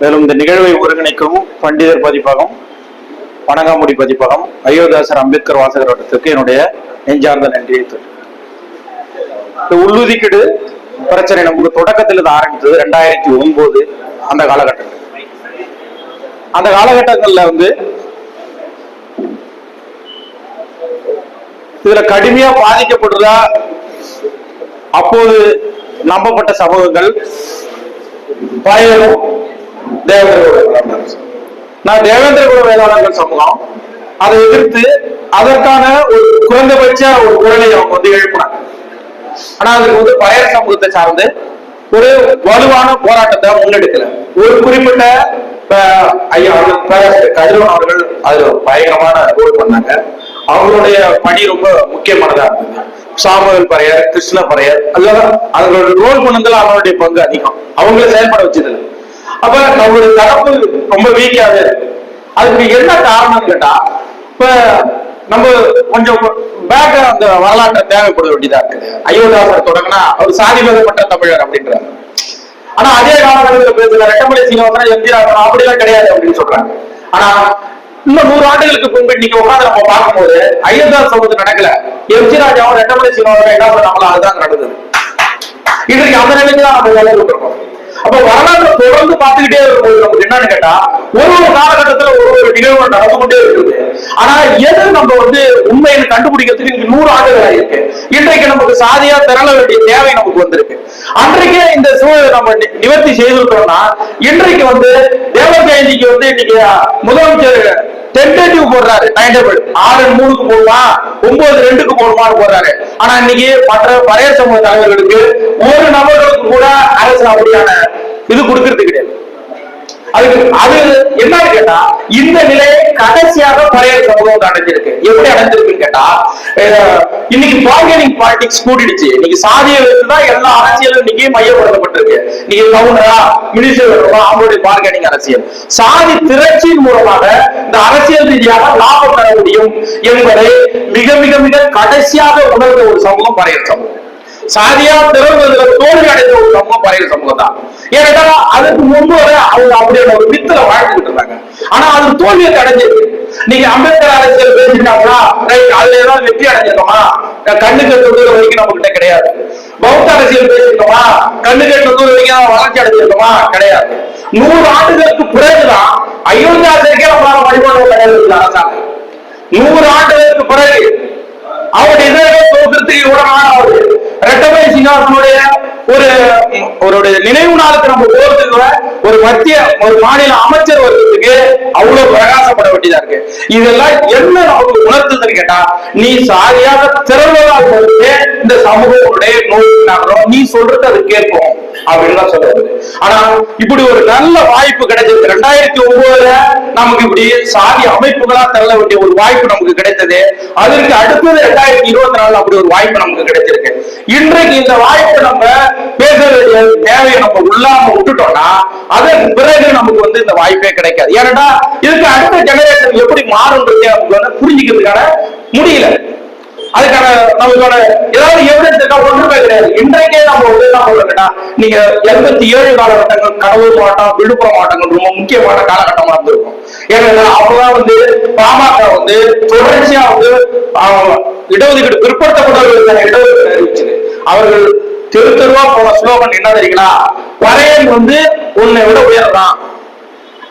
மேலும் இந்த நிகழ்வை ஒருங்கிணைக்கவும் பண்டிதர் பதிப்பகம் வணங்காமுடி பதிப்பகம் அயோத்தியாசர் அம்பேத்கர் வாசகர் வட்டத்திற்கு என்னுடைய நெஞ்சார்ந்த நன்றியை இந்த உள்ளுதிக்கீடு பிரச்சனை நமக்கு தொடக்கத்தில் இது ஆரம்பித்தது ரெண்டாயிரத்தி ஒன்பது அந்த காலகட்டத்தில். அந்த காலகட்டங்கள்ல வந்து இதுல கடுமையா பாதிக்கப்படுறதா அப்போது நம்பப்பட்ட சமூகங்கள் பழையரும் தேவேந்திர குல நான் தேவேந்திர குல வேளாளர்கள் சமூகம். அதை எதிர்த்து அதற்கான ஒரு குறைந்தபட்ச ஒரு குரலை அவங்க வந்து எழுப்பினாங்க. ஆனா அதுக்கு வந்து பழைய சமூகத்தை சார்ந்து ஒரு வலுவான போராட்டத்தை முன்னெடுக்கல. ஒரு குறிப்பிட்ட ஐயா கதிரவன் அவர்கள் அதுல பயங்கரமான ரோல் பண்ணாங்க. அவங்களுடைய பணி ரொம்ப முக்கியமானதா இருந்தது. சாமுவேல் பறையர் கிருஷ்ண பறையர் அதெல்லாம் அவங்களோட ரோல் பண்ணதுல அவங்களுடைய பங்கு அதிகம். அவங்கள செயல்பட வச்சதுல அப்ப நம்மளுடைய தரப்பு ரொம்ப வீக்காக இருக்கு. அதுக்கு என்ன காரணம்னு கேட்டா இப்ப நம்ம கொஞ்சம் பேக் அந்த வரலாற்றை தேவைப்பட வேண்டியதா இருக்குது அயோத்தியாசர் தொடங்கினா அவர் சாதிமதப்பட்ட தமிழர் அப்படின்றாங்க ஆனா அதே காலகட்டத்தில் பேசுற ரெட்டமலை சீனிவாசன் எம்ஜி அப்படிலாம் கிடையாது அப்படின்னு சொல்றாங்க. ஆனா இன்னும் நூறு ஆண்டுகளுக்கு முன்பு இன்னைக்கு உட்காந்து நம்ம பார்க்கும்போது அயோத்தியார் சமூகத்து நடக்கல. எம்ஜி ராஜாவும் ரெட்டமலை சீனிவாசன் என்ன பண்ணாங்களோ அதுதான் நடந்தது. இன்றைக்கு அந்த நிலைக்கு தான் நம்ம வேலை இருக்கோம் அப்ப வரலாற்றை தொடர்ந்து பார்த்துக்கிட்டே இருக்கும்போது நமக்கு என்னன்னு கேட்டா ஒரு ஒரு காலகட்டத்துல ஒரு ஒரு நிகழ்வு நடந்து கொண்டே இருக்குது. ஆனா எது நம்ம வந்து உண்மையை கண்டுபிடிக்கிறதுக்கு இன்னைக்கு நூறு ஆண்டுகள் ஆயிருக்கு. இன்றைக்கு நமக்கு சாதியா திரள வேண்டிய தேவை நமக்கு வந்திருக்கு. அன்றைக்கே இந்த சூழலை நம்ம நிவர்த்தி செய்திருக்கோம்னா இன்றைக்கு வந்து தேவ ஜெயந்திக்கு வந்து இன்னைக்கு முதலமைச்சர் டென்டேட்டிவ் போடுறாரு டைம் டேபிள் ஆறு மூணுக்கு போடுமா ஒன்பது ரெண்டுக்கு போடுமான்னு போடுறாரு. ஆனா இன்னைக்கு மற்ற பழைய சமூக தலைவர்களுக்கு ஒரு நபர்களுக்கு கூட அரசு அப்படியான இது கொடுக்கறது கிடையாது. அதுக்கு அது என்னன்னு கேட்டா இந்த நிலையை கடைசியாக பழைய சமூகம் அடைஞ்சிருக்கு எப்படி அடைஞ்சிருக்குன்னு கேட்டா இன்னைக்கு பார்கெனிங் பாலிடிக்ஸ் கூட்டிடுச்சு இன்னைக்கு சாதியை வச்சுதான் எல்லா அரசியலும் இன்னைக்கு மையப்படுத்தப்பட்டிருக்கு. இன்னைக்கு கவுனரா மினிஸ்டர் வருவா அவங்களுடைய பார்கெனிங் அரசியல். சாதி திரட்சியின் மூலமாக இந்த அரசியல் ரீதியாக லாபம் பெற முடியும் என்பதை மிக மிக மிக கடைசியாக உணர்ந்த ஒரு சமூகம் பழைய சமூகம். சாதியா திறவுவதில் தோல்வி அடைந்த ஒரு சமூகம் பழைய சமூகம் தான் ஏன்னா அதுக்கு முன்பு வரை அவங்க அப்படியான ஒரு வித்துல வாழ்ந்துட்டு இருந்தாங்க. ஆனா அது தோல்வியை அடைஞ்சிருக்கு நீங்க அம்பேத்கர் அரசியல் பேசிட்டாங்களா? ரைட் அதுல ஏதாவது வெற்றி அடைஞ்சிருக்கோமா? கண்ணு கட்டு தூரம் வரைக்கும் நம்ம கிட்ட கிடையாது. பௌத்த அரசியல் பேசிட்டோமா? கண்ணு கட்டு தூரம் வரைக்கும் வளர்ச்சி அடைஞ்சிருக்கோமா? கிடையாது. நூறு ஆண்டுகளுக்கு பிறகுதான் அயோத்தியாசருக்கே நம்மளால வழிபாடு கிடையாது அரசாங்கம். நூறு ஆண்டுகளுக்கு பிறகு அவருடைய இதே தோற்றத்துக்கு உடனான அவர்கள் ரெட்டமை சிங்காசனுடைய ஒரு ஒரு நினைவு நாளுக்கு நம்ம போறதுக்கு ஒரு மத்திய ஒரு மாநில அமைச்சர் வருவதற்கு அவ்வளவு பிரகாசப்பட வேண்டியதா இருக்கு. இதெல்லாம் என்ன நமக்கு உணர்த்துதுன்னு கேட்டா நீ சாரியாக திறந்ததாக இந்த சமூகத்துடைய நோய் நீ சொல்றது அது கேட்கும். அப்படின்னு தான் சொல்றது ஆனா இப்படி ஒரு நல்ல வாய்ப்பு கிடைச்சது ரெண்டாயிரத்தி ஒன்பதுல நமக்கு இப்படி சாதி அமைப்புகளா தள்ள வேண்டிய ஒரு வாய்ப்பு நமக்கு கிடைத்தது. அதற்கு அடுத்தது ரெண்டாயிரத்தி இருபத்தி நாலுல அப்படி ஒரு வாய்ப்பு நமக்கு கிடைச்சிருக்கு. இன்றைக்கு இந்த வாய்ப்பை நம்ம பேச வேண்டிய தேவையை நம்ம உள்ளாம விட்டுட்டோம்னா அதற்கு பிறகு நமக்கு வந்து இந்த வாய்ப்பே கிடைக்காது. ஏன்னா இதுக்கு அடுத்த ஜெனரேஷன் எப்படி மாறும் நமக்கு வந்து புரிஞ்சுக்கிறதுக்கான முடியல. அதுக்கான நம்மளோட ஏதாவது எவிடன்ஸ் இருக்கா? ஒன்றுமே கிடையாது. இன்றைக்கே நம்ம வந்து என்ன சொல்றோம்னா நீங்க எண்பத்தி ஏழு காலகட்டங்கள் கடவுள் மாவட்டம் விழுப்புரம் மாவட்டங்கள் ரொம்ப முக்கியமான காலகட்டமா இருந்திருக்கும். ஏன்னா அப்பதான் வந்து பாமக வந்து தொடர்ச்சியா வந்து இடஒதுக்கீடு பிற்படுத்தப்பட்டவர்களுக்கான இடஒதுக்கீடு அறிவிச்சது அவர்கள் தெரு தெருவா போன ஸ்லோகன் என்ன தெரியுங்களா? பறையன் வந்து உன்னை விட உயர்றான்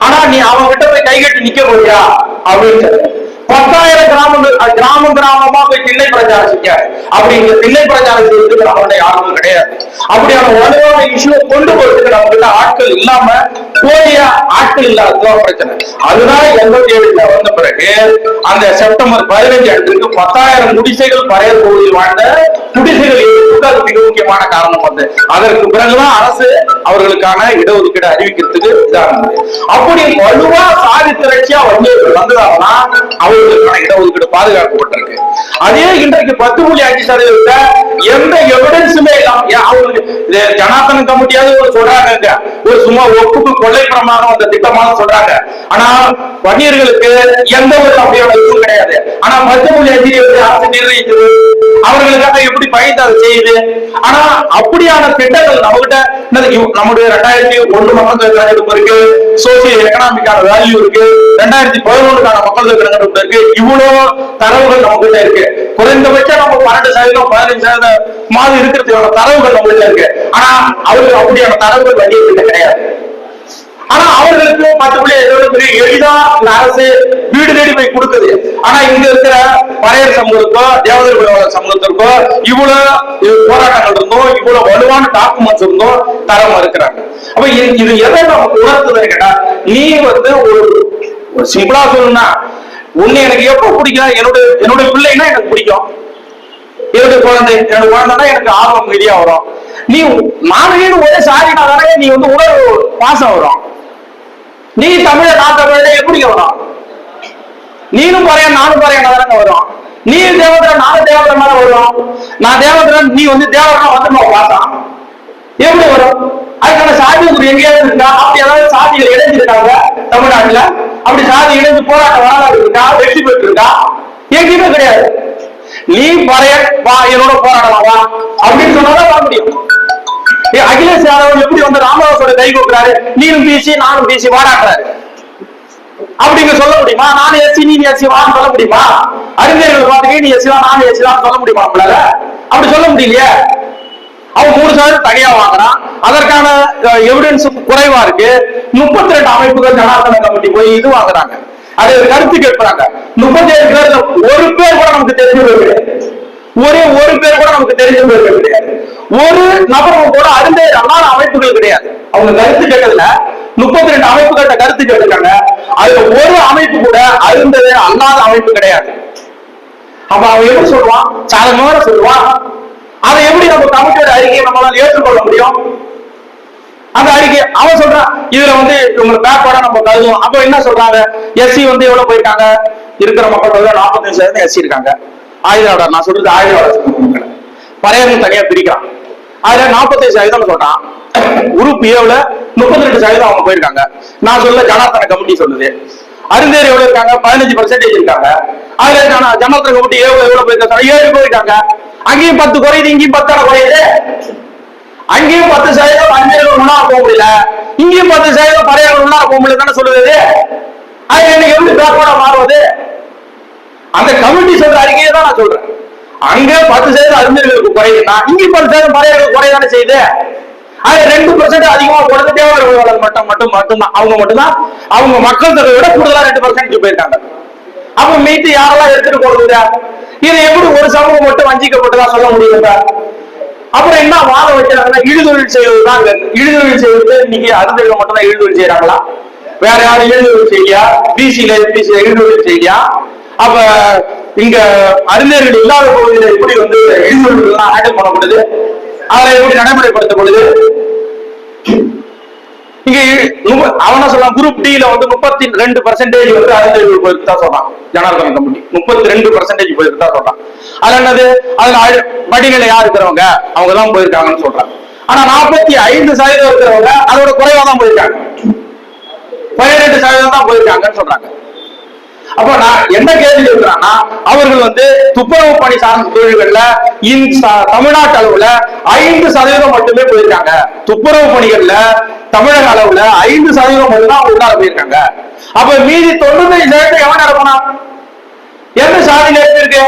ஆனா நீ அவங்க கிட்ட போய் கை கட்டி நிக்க போறியா? அப்படின்னு சொல்லு. பத்தாயிரம் கிராமங்கள் கிராமம் கிராமமா போய் திண்ணை பிரச்சாரம் செஞ்ச அப்படி இங்க பிரச்சாரம் செய்யறதுக்கு நம்மகிட்ட யாருமே கிடையாது. அப்படியான உலகமான இஷ்யூ கொண்டு போறதுக்கு நம்ம கிட்ட ஆட்கள் இல்லாம போதிய ஆட்கள் இல்லாததுதான் பிரச்சனை. அதுதான் எண்பத்தி ஏழுல வந்த பிறகு அந்த செப்டம்பர் பதினஞ்சு அன்றைக்கு பத்தாயிரம் குடிசைகள் பழைய பகுதியில் வாழ்ந்த குடிசைகள் எதிர்ப்புக்கு அது மிக முக்கியமான காரணம் வந்து. அதற்கு பிறகுதான் அரசு அவர்களுக்கான இடஒதுக்கீடு அறிவிக்கிறதுக்கு இதானது. அப்படி வலுவா சாதி திரட்சியா வந்து வந்ததாங்கன்னா அவர்களுக்கான இடஒதுக்கீடு பாதுகாக்கப்பட்டிருக்கு அதே இன்றைக்கு பத்து புள்ளி அஞ்சு சதவீதத்தை எந்த எவிடன்ஸுமே இல்லாம அவங்களுக்கு ஜனாதன கமிட்டியாவது ஒரு சொல்றாங்க ஒரு சும்மா ஒப்புக்கு கொள்ளை பிரமாணம் அந்த திட்டமாக சொல்றாங்க. ஆனா வன்னியர்களுக்கு எந்த ஒரு அப்படியான இதுவும் கிடையாது. ஆனா பத்து புள்ளி அஞ்சு வந்து அரசு நிர்ணயித்தது. அவர்களுக்காக எப்படி பயந்து அதை செய்யுது? ஆனா அப்படியான திட்டங்கள் நம்மகிட்ட நம்முடைய ரெண்டாயிரத்தி ஒன்று மக்கள் தொகை கணக்கெடுப்பு இருக்கு. சோசியல் எக்கனாமிக்கான வேல்யூ இருக்கு. ரெண்டாயிரத்தி பதினொன்றுக்கான மக்கள் தொகை கணக்கெடுப்பு இருக்கு. இவ்வளவு தரவுகள் நம்ம கிட்ட இருக்கு. குறைந்தபட்சம் நம்ம பன்னெண்டு சதவீதம் பதினஞ்சு சதவீதம் மாதிரி இருக்கிறதுக்கான தரவுகள் நம்ம கிட்ட இருக்கு. ஆனா அவர்கள் அப்படியான தரவுகள் வங்கிய கிட்ட கிடையாது. ஆனா அவர்களுக்கு மற்றபடி எதோட பெரிய எளிதா இந்த அரசு வீடு தேடி போய் கொடுக்குது. ஆனா இங்க இருக்கிற பறையர் சமூகத்துக்கோ தேவதர் சமூகத்திற்கோ இவ்வளவு போராட்டங்கள் இருந்தோம் இவ்வளவு வலுவான டாக்குமெண்ட்ஸ் இருந்தோம் தரம் இருக்கிறாங்க. அப்ப இது எதை நமக்கு உணர்த்துதுன்னு கேட்டா நீ வந்து ஒரு ஒரு சிம்பிளா சொல்லணும்னா உன்னை எனக்கு எப்ப பிடிக்கும் என்னோட என்னோட பிள்ளைன்னா எனக்கு பிடிக்கும். என்னுடைய குழந்தை என்னோட குழந்தைன்னா எனக்கு ஆர்வம் மீதியா வரும். நீ நானே ஒரே சாரினா தானே நீ வந்து உணர்வு பாசம் வரும். நீ தமிழ நான் தமிழ எப்படி வரும்? நீனும் பாரு நானும் பறைய தானே வரும். நீ தேவதரன் நானும் தேவதரன் மேல வரும். நான் தேவதரன் நீ வந்து தேவதரன் வந்துருமா பாசம். எப்படி வரும்? அதுக்கான சாதி எங்கேயாவது இருக்கா? அப்படி ஏதாவது சாதிகள் இணைஞ்சிருக்காங்க தமிழ்நாட்டுல? அப்படி சாதி இழந்து போராட்டம் வரலாறு இருக்கா? வெற்றி பெற்றிருக்கா? எங்கேயுமே கிடையாது. நீ பறைய வா என்னோட போராடலாம் வா அப்படின்னு சொன்னாதான் வர முடியும். அகிலேஷ் யாதவ் எப்படி வந்து ராமதாஸோட கை கொடுக்குறாரு? நீனும் பேசி நானும் பேசி வாடாடுறாரு அப்படிங்க சொல்ல முடியுமா? நானும் எஸ்சி நீ எஸ்சி வான்னு சொல்ல முடியுமா? அறிஞர்கள் பாத்துக்கே நீ எஸ்சி தான் நானும் எஸ்சி தான் சொல்ல முடியுமா? நம்மளால அப்படி சொல்ல முடியலையே. அவன் மூணு சதவீதம் தனியா வாங்குறான். அதற்கான எவிடன்ஸ் குறைவா இருக்கு. முப்பத்தி ரெண்டு அமைப்புகள் ஜனார்தன கமிட்டி போய் இது வாங்குறாங்க. அது ஒரு கருத்து கேட்கிறாங்க. முப்பத்தி ஏழு பேர் ஒரு பேர் கூட நமக்கு தெரிஞ்சவர் கிடையாது ஒரே ஒரு பேர் கூட நமக்கு தெரிஞ்சவர் கிடையாது ஒரு நபரும் கூட அருந்தே அல்லாத அமைப்புகள் கிடையாது. அவங்க கருத்து கேட்டதுல முப்பத்தி ரெண்டு அமைப்புகள்கிட்ட கருத்து கேட்டிருக்காங்க. அதுல ஒரு அமைப்பு கூட அருந்தது அல்லாத அமைப்பு கிடையாது. அப்ப அவன் எப்படி சொல்லுவான்? சாதகமான சொல்லுவான். அதை எப்படி நம்ம கமிட்டியோட அறிக்கையை நம்மளால ஏற்றுக்கொள்ள முடியும்? அந்த அறிக்கை அவன் சொல்றான் இதுல வந்து இவங்க பேக்வர்டா நம்ம கருதுவோம் அப்ப என்ன சொல்றாங்க? எஸ்சி வந்து எவ்வளவு போயிருக்காங்க? இருக்கிற மக்கள் தொகை நாற்பத்தஞ்சு சதவீதம் எஸ்சி இருக்காங்க. ஆயுதவாடர் நான் சொல்றது ஆயுதவாடர் மக்களை பறையர்கள் தனியா பிரிக்கிறான். அதுல நாற்பத்தஞ்சு சதவீதம் சொல்றான். உறுப்பு ஏவுல முப்பத்தி ரெண்டு சதவீதம் அவங்க போயிருக்காங்க. நான் சொல்ல ஜனார்த்தன கமிட்டி சொல்லுது. அருந்தேர் எவ்வளவு இருக்காங்க? பதினஞ்சு பர்சன்டேஜ் இருக்காங்க. அதுல ஜன- ஜனார்த்தன கமிட்டி எவ்வளவு எவ்வளவு போயிருக்காங்க? ஏழு போயிருக்காங்க. அங்கேயும் பத்து குறையுது இங்கேயும் பத்தான குறையுது? அங்கேயும் பத்து சதவீதம் அஞ்சு முன்னால போக முடியல. இங்கேயும் பத்து சதவீதம் பறையர்கள் முன்னால போக முடியல தானே சொல்லுது? அது எனக்கு எப்படி பேக்கோட மாறுவது? அந்த கமிட்டி சொல்ற அறிக்கையை தான் நான் சொல்றேன். அங்க பத்து சதவீதம் அறிஞர்களுக்கு குறையுதுன்னா இங்கேயும் பத்து சதவீதம் பறையர்களுக்கு குறையதானே செய்யுது? அது ரெண்டு பர்சன்ட் அதிகமா போடுறது தேவர்கள் மட்டும் மட்டும் மட்டும்தான். அவங்க மட்டும்தான். அவங்க மக்கள் தொகை விட கூடுதலா ரெண்டு பர்சன்ட் போயிருக்காங்க. அப்ப மீட்டு யாரெல்லாம் எடுத்துட்டு போடுங்க இது எப்படி ஒரு சமூகம் மட்டும் வஞ்சிக்கப்பட்டதா சொல்ல முடியுங்க அப்புறம் என்ன வாதம் வைக்கிறாங்கன்னா இழுதொழில் செய்வதுதான் அங்க. இழுதொழில் செய்வது இன்னைக்கு அருந்தர்கள் மட்டும் தான் இழுதொழில் செய்யறாங்களா வேற யாரும் இழுதொழில் செய்யா பிசியில பிசில இழுதொழில் செய்யா அப்ப இங்க அறிஞர்கள் இல்லாத பகுதியில எப்படி வந்து இழுதொழில் எல்லாம் ஹேண்டில் பண்ணப்படுது அதை எப்படி நடைமுறைப்படுத்தப்படுது இங்க அவன சொல்லலாம் குரூப் டி ல வந்து முப்பத்தி ரெண்டு பர்சன்டேஜ் வந்து அறிஞர்கள் போயிட்டு தான் சொல்றான். ஜனார்தன கம்பெனி முப்பத்தி ரெண்டு பர்சன்டேஜ் போயிருக்கு தான் சொல்றான். அது என்னது? அதுல படிநிலை யார் இருக்கிறவங்க? அவங்க தான் போயிருக்காங்கன்னு சொல்றாங்க ஆனா நாற்பத்தி ஐந்து சதவீதம் இருக்கிறவங்க அதோட குறைவா தான் போயிருக்காங்க. பதினெட்டு சதவீதம் தான் போயிருக்காங்கன்னு சொல்றாங்க. அப்ப நான் என்ன கேள்வி கேட்கிறேன்னா அவர்கள் வந்து துப்புரவு பணி சார்ந்த தொழில்கள்ல தமிழ்நாட்டு அளவுல ஐந்து சதவீதம் மட்டுமே போயிருக்காங்க. துப்புரவு பணிகள்ல தமிழக அளவுல ஐந்து சதவீதம் மட்டும்தான் அவங்க உள்ளார போயிருக்காங்க. அப்ப மீதி தொண்ணூத்தி சதவீதம் எவன் நடக்கணும் எந்த சாதியில இருக்கு?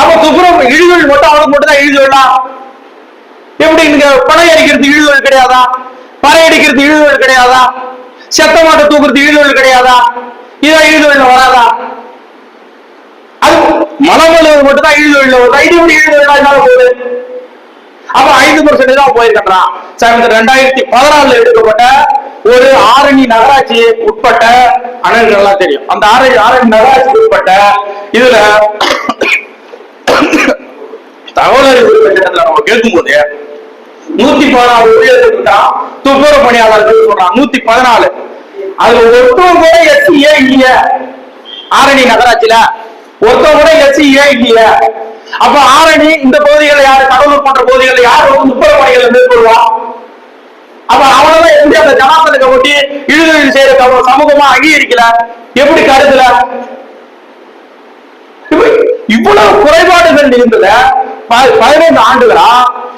அப்ப துப்புரவு இழிவுகள் மட்டும் அவனுக்கு மட்டும் தான் இழிவுகளா எப்படி இங்க பனை அடிக்கிறது இழிவுகள் கிடையாதா? பறை அடிக்கிறது இழிவுகள் கிடையாதா? செத்த மாட்டை தூக்குறது இழிவுகள் கிடையாதா? இதான் இழிவுகள் வராதா? அது மனம் மட்டும் தான் இழிவுகள் வருதா இது எப்படி இழிவுகள் போகுது. அப்ப ஐந்து பர்சன்ட் தான் போயிருக்கிறான் சார் இந்த ரெண்டாயிரத்தி பதினாலுல எடுக்கப்பட்ட ஒரு ஆரணி நகராட்சி உட்பட்ட அணல்கள் எல்லாம் தெரியும். அந்த ஆரணி ஆரணி நகராட்சி உட்பட்ட இதுல தகவல் அறிவு திட்டத்துல நம்ம கேட்கும்போது நூத்தி பதினாலு ஊழியர்கள் இருக்கா துப்புரவு பணியாளர்கள் சொல்றான் நூத்தி பதினாலு. அதுல ஒருத்தவங்க கூட எஸ்சி ஏன் இல்லைய ஆரணி நகராட்சியில ஒருத்தவங்க கூட எஸ்சி ஏன் இல்லைய அப்ப ஆரணி இந்த பகுதிகளை யாரு? கடலூர் போன்ற பகுதிகளை யார் துப்புரவு பணிகளை மேற்கொள்வா? அப்ப அவனதான் எப்படி அந்த ஜனாதனத்தை ஒட்டி இழுதொழில் செய்யற சமூ- சமூகமா அங்கீகரிக்கல? எப்படி கருதுல? இவ்வளவு குறைபாடுகள் இருந்தத பதினைந்து ஆண்டுகளா?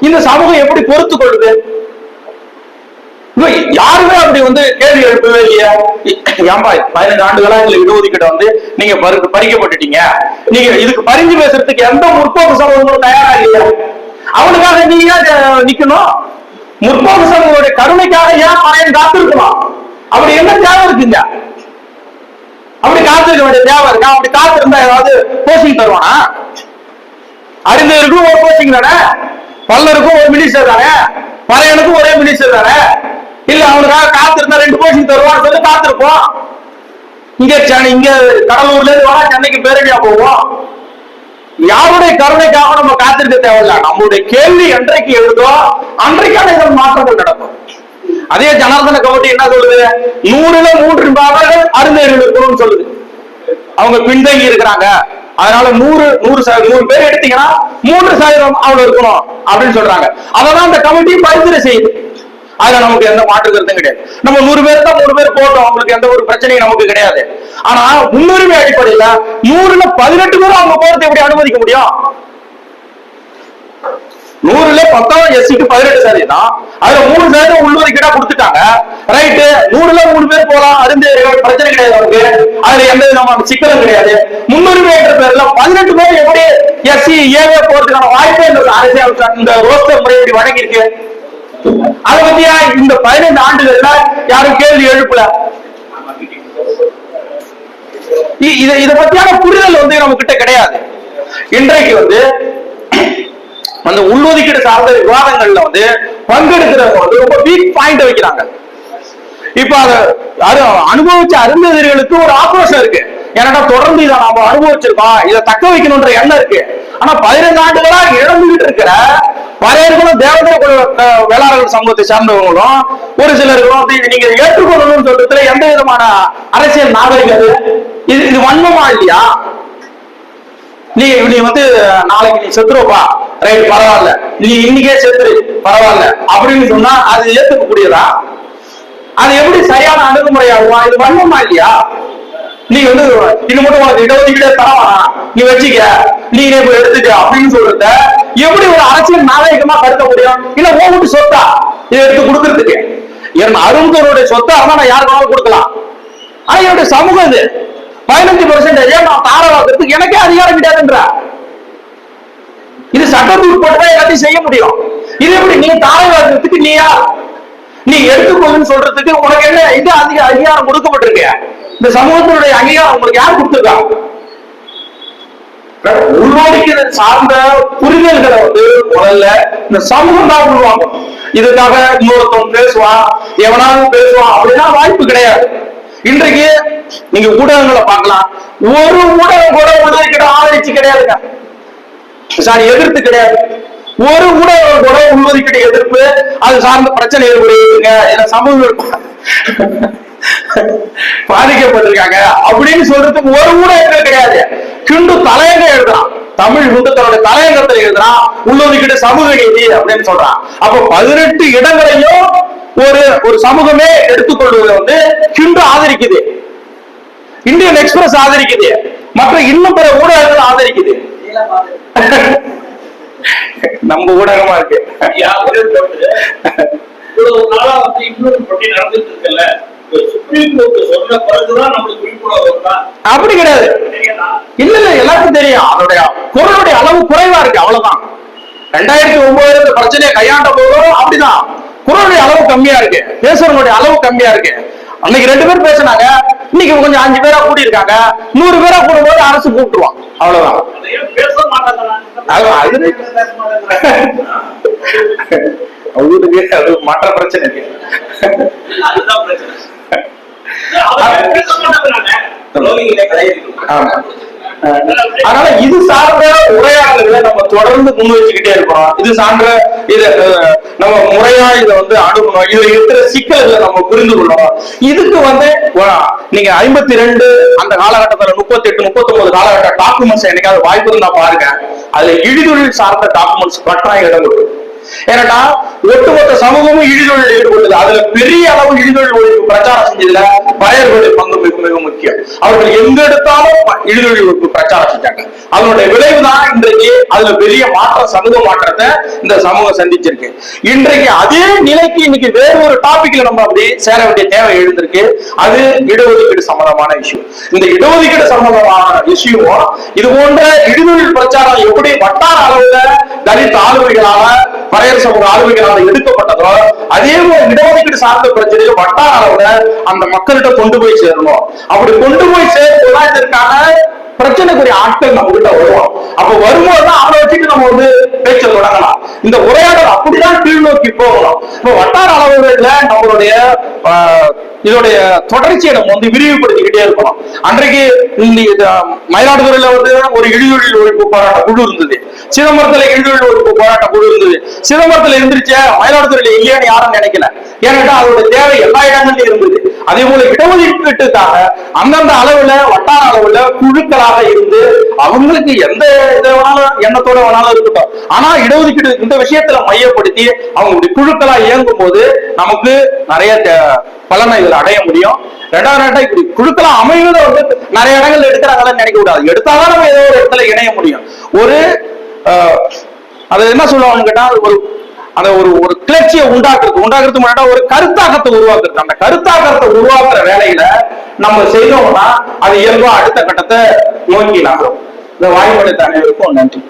இந்த சமூகம் எப்படி பொறுத்து கொள்ளுது? யாருமே அப்படி வந்து கேள்வி எழுப்பவே இல்லையா. ஏன்பா பதினைந்து ஆண்டுகளா இதுல இடஒதுக்கீடு வந்து நீங்க பறிக்கப்பட்டுட்டீங்க? நீங்க இதுக்கு பறிஞ்சு பேசுறதுக்கு எந்த முற்போக்கு சமூகங்களும் தயாரா இல்லையா? அவனுக்காக நீங்க நிக்கணும்? முற்போக்கு சமூகங்களுடைய கருணைக்காக ஏன் பறையன் காத்திருக்கணும்? அப்படி என்ன தேவை இருக்குங்க அப்படி காத்திருக்க வேண்டிய தேவை இருக்கா? அப்படி காத்திருந்தா ஏதாவது கோச்சிங் தருவானா? அறிஞருக்கும் ஒரு கோச்சிங் தானே? பல்லருக்கும் ஒரு மினிஸ்டர் தானே? பறையனுக்கும் ஒரே மினிஸ்டர் தானே? இல்ல அவனுக்காக காத்திருந்தா ரெண்டு கோச்சிங் தருவான்னு சொல்லி காத்திருப்போம். இங்க சென்னை இங்க கடலூர்ல இருந்து வர சென்னைக்கு பேரடியா போவோம். யாருடைய கருணைக்காக நம்ம காத்திருக்க தேவையில்ல? நம்மளுடைய கேள்வி என்றைக்கு எழுதோ அன்றைக்கான இதன் மாற்றங்கள் நடக்கும். அதே ஜனார்தன கமிட்டி என்ன சொல்லுது? நூறுல மூன்று பாகங்கள் அருந்தேறிகள் இருக்கணும்னு சொல்லுது. அவங்க பின்தங்கி இருக்கிறாங்க. அதனால நூறு நூறு சதவீதம் நூறு பேர் எடுத்தீங்கன்னா மூன்று சதவீதம் அவங்க இருக்கணும் அப்படின்னு சொல்றாங்க. அதான் அந்த கமிட்டி பரிந்துரை செய்யுது. அதுல நமக்கு எந்த மாற்று கருத்தும் கிடையாது. நம்ம நூறு பேர் தான் மூணு பேர் போட்டோம். அவங்களுக்கு எந்த ஒரு பிரச்சனையும் நமக்கு கிடையாது. ஆனா முன்னுரிமை அடிப்படையில நூறுல பதினெட்டு பேரும் அவங்க போறது எப்படி அனுமதிக்க முடியும்? நூறுல பத்தாம் எஸ்சிக்கு பதினெட்டு சதவீதம். அதுல மூணு சதவீதம் உள்ளூர் கிட்ட கொடுத்துட்டாங்க. ரைட்டு. நூறுல மூணு பேர் போலாம். அருந்து பிரச்சனை கிடையாது அவருக்கு. அதுல எந்த விதமான சிக்கலும் கிடையாது. முன்னுரிமை என்ற பேர்ல பதினெட்டு பேர் எப்படி எஸ்சி ஏவே போறதுக்கான வாய்ப்பே இந்த அரசியல் இந்த ரோஸ்டர் முறை இப்படி வழங்கியிருக்கு. அதை பத்தியா இந்த பதினைந்து ஆண்டுகள்ல யாரும் கேள்வி எழுப்பல? இதை இதை பத்தியான புரிதல் வந்து நம்ம கிட்ட கிடையாது. இன்றைக்கு வந்து அந்த உள்ஒதுக்கீடு சார்ந்த விவாதங்கள்ல வந்து பங்கெடுக்கிறவங்க வந்து ரொம்ப வீக் பாயிண்ட் வைக்கிறாங்க. இப்ப அது அனுபவிச்ச அருந்ததிகளுக்கு ஒரு ஆக்ரோஷம் இருக்கு. ஏன்னா தொடர்ந்து இதை நாம அனுபவிச்சிருக்கோம். இதை தக்க வைக்கணும்ன்ற எண்ணம் இருக்கு. ஆனா பதினைந்து ஆண்டுகளா இழந்துகிட்டு இருக்கிற பறையர்களும் தேவதர வேளாளர்கள் சமூகத்தை சார்ந்தவங்களும் ஒரு சிலர்களும் வந்து நீங்க ஏற்றுக்கொள்ளணும்னு சொல்றதுல எந்த விதமான அரசியல் நாகரிகம் அது? இது இது வன்மமா இல்லையா? நீ நீ வந்து நாளைக்கு நீ செத்துருவப்பா. ரைட் பரவாயில்ல. நீ இன்னைக்கே செத்துரு பரவாயில்ல. அப்படின்னு சொன்னா அது ஏத்துக்கக்கூடியதா? அது எப்படி சரியான அணுகுமுறையாகுமா? இது வன்மமா இல்லையா? நீ வந்து இது மட்டும் உனக்கு இடஒதுக்கீடே தரவானா நீ வச்சுக்க. நீ இப்ப எடுத்துக்க அப்படின்னு சொல்றத எப்படி ஒரு அரசியல் நாகரிகமா கருத்த முடியும்? இல்ல ஓட்டு சொத்தா? இதை எடுத்து கொடுக்கறதுக்கு. என் அருந்தோருடைய சொத்தா இருந்தா நான் யாருக்காவது வேணாலும் கொடுக்கலாம். ஆனா என்னுடைய சமூகம் இது. பதினஞ்சு பர்சன்டேஜ் நான் தாராளத்துக்கு எனக்கே அதிகாரம் கிடையாதுன்ற. இது சட்டத்துக்கு உட்பட்டு எல்லாத்தையும் செய்ய முடியும். இது எப்படி நீ தாராளத்துக்கு நீயா? நீ எடுத்துக்கொள்ளுன்னு சொல்றதுக்கு உனக்கு என்ன? இது அதிக அதிகாரம் கொடுக்கப்பட்டிருக்கு. இந்த சமூகத்தினுடைய அங்கீகாரம் உங்களுக்கு யார் கொடுத்துருக்கா? உள்நோடிக்கிறது சார்ந்த புரிதல்களை வந்து முதல்ல இந்த சமூகம் தான் உருவாக்கும். இதுக்காக இன்னொருத்தவன் பேசுவான் எவனாவது பேசுவான் அப்படின்னா வாய்ப்பு கிடையாது. இன்றைக்கு நீங்க ஊடகங்களை பார்க்கலாம். ஒரு ஊடகம் கூட உள்ளிருக்கிற ஆதரிச்சு கிடையாதுங்க. சாரி எதிர்த்து கிடையாது. ஒரு ஊடகம் கூட உள்ஒதுக்கீடு எதிர்ப்பு அது சார்ந்த பிரச்சனை ஏற்படுதுங்க இல்ல சமூகம் பாதிக்கப்பட்டிருக்காங்க. அப்படின்னு சொல்றதுக்கு ஒரு ஊடகங்கள் கிடையாது. கிண்டு தலையங்க எழுதுறான். தமிழ் வந்து தன்னுடைய தலையங்கத்தில் எழுதுறான். உள்ளொதுக்கீடு சமூக நீதி அப்படின்னு சொல்றான். அப்ப பதினெட்டு இடங்களையும் ஒரு ஒரு சமூகமே எடுத்துக்கொள்வதை வந்து கிண்டு ஆதரிக்குது. Indian express ஆதரிக்குது. மற்ற இன்னும் பிற ஊடகங்கள் ஆதரிக்குது. நம்ம ஊடகமா இருக்கு. இவ்வளவு நாளா வந்து இன்னொரு போட்டி நடந்துட்டு இருக்குல்ல? அப்படி கிடையாது? இல்ல இல்ல எல்லாருக்கும் தெரியும். அதோடைய குரலுடைய அளவு குறைவா இருக்கு அவ்வளவுதான். ரெண்டாயிரத்தி ஒன்பதுல இந்த பிரச்சனையை கையாண்ட போதும் அப்படிதான். குரலுடைய அளவு கம்மியா இருக்கு பேசுறவங்களுடைய அளவு கம்மியா இருக்கு. அன்னைக்கு ரெண்டு பேர் பேசினாங்க இன்னைக்கு கொஞ்சம் அஞ்சு பேரா கூடி இருக்காங்க நூறு பேரா கூடும்போது அரசு கூப்பிட்டுருவான் அவ்வளவுதான். அவங்களுக்கு அது மற்ற பிரச்சனை இருக்கு. ஆமா. அதனால இது சார்ந்த உரையாடல்களை நம்ம தொடர்ந்து முன் வச்சுக்கிட்டே இருக்கணும் இது சார்ந்த இத நம்ம முறையா இதை வந்து அணுகணும். இதுல இருக்கிற சிக்கல்களை நம்ம புரிந்து கொள்ளணும். இதுக்கு வந்து நீங்க ஐம்பத்தி ரெண்டு அந்த காலகட்டத்துல முப்பத்தி எட்டு முப்பத்தி ஒன்பது காலகட்ட டாக்குமெண்ட்ஸ் என்னைக்காவது வாய்ப்பு இருந்தா பாருங்க. அதுல இடிதொழில் சார்ந்த டாக்குமெண்ட்ஸ் கட்டாயம் இடம் கொடுக்கும் ஏன்னா ஒட்டுமொத்த சமூகமும் இழிதொழில் ஈடுபட்டது. அதுல பெரிய அளவு இழிதொழில் ஒழிப்பு பிரச்சாரம் செஞ்சதுல பழையர்களுடைய பங்கு மிக மிக முக்கியம். அவர்கள் எங்க எடுத்தாலும் இழிதொழில் ஒழிப்பு பிரச்சாரம் செஞ்சாங்க அதனுடைய விளைவுதான் இன்றைக்கு அதுல பெரிய மாற்றம் சமூக மாற்றத்தை இந்த சமூகம் சந்திச்சிருக்கு. இன்றைக்கு அதே நிலைக்கு இன்னைக்கு வேற ஒரு டாபிக்ல நம்ம அப்படி சேர வேண்டிய தேவை எழுந்திருக்கு. அது இடஒதுக்கீடு சம்பந்தமான இஷ்யூ இந்த இடஒதுக்கீடு சம்பந்தமான இஷ்யூவும் இது போன்ற இடுதொழில் பிரச்சாரம் எப்படி வட்டார அளவுல தலித் ஆளுமைகளாக பறையர் சமூக ஆளுமைகளால் எடுக்கப்பட்டதோ அதே போல இடஒதுக்கீடு சார்ந்த பிரச்சனைகள் வட்டார அளவுல அந்த மக்கள்கிட்ட கொண்டு போய் சேரணும். அப்படி கொண்டு போய் சேர்த்துதான் இதற்கான பிரச்சனைக்குரிய ஆட்கள் நம்ம கிட்ட வருவோம் அப்ப வரும்போது தான் அவனை வச்சுட்டு நம்ம வந்து பேச்ச தொடங்கலாம். இந்த உரையாடல் அப்படிதான் கீழ் நோக்கி போகணும் இப்போ வட்டார அளவுகள்ல நம்மளுடைய இதோடைய தொடர்ச்சியை நம்ம வந்து விரிவுபடுத்திக்கிட்டே இருக்கணும். அன்றைக்கு மயிலாடுதுறையில வந்து ஒரு இழிதொழில் ஒழிப்பு போராட்ட குழு இருந்தது. சிதம்பரத்துல இழிதொழில் ஒழிப்பு போராட்ட குழு இருந்தது. சிதம்பரத்துல இருந்துருச்ச மயிலாடுதுறையில இல்லையான்னு யாரும் நினைக்கல. ஏன்னா அதோட தேவை எல்லா இடங்கள்லயும் இருந்தது. அதே போல இடஒதுக்கீட்டுக்காக அந்தந்த அளவுல வட்டார அளவுல குழுக்களாக இருந்து அவங்களுக்கு எந்த இதை வேணாலும் எண்ணத்தோட வேணாலும் இருக்கட்டும். ஆனா இடஒதுக்கீடு இந்த விஷயத்துல மையப்படுத்தி அவங்க குழுக்களா இயங்கும் போது நமக்கு நிறைய பலனை இதுல அடைய முடியும். ரெண்டாவது ரெண்டா இப்படி குழுக்களா அமைவதை வந்து நிறைய இடங்கள்ல எடுக்கிறாங்கன்னு நினைக்க கூடாது எடுத்தாதான் நம்ம ஏதோ ஒரு இடத்துல இணைய முடியும். ஒரு ஆஹ், அது என்ன சொல்லுவாங்கன்னு கேட்டா ஒரு அந்த ஒரு ஒரு கிளர்ச்சியை உண்டாக்குறது உண்டாக்குறது முன்னாடி ஒரு கருத்தாக்கத்தை உருவாக்குறது. அந்த கருத்தாக்கத்தை உருவாக்குற வேலையில நம்ம செய்தோம்னா அது இயல்பா அடுத்த கட்டத்தை நோக்கி நகரும். இந்த வாய்மொழி அனைவருக்கும் நன்றி.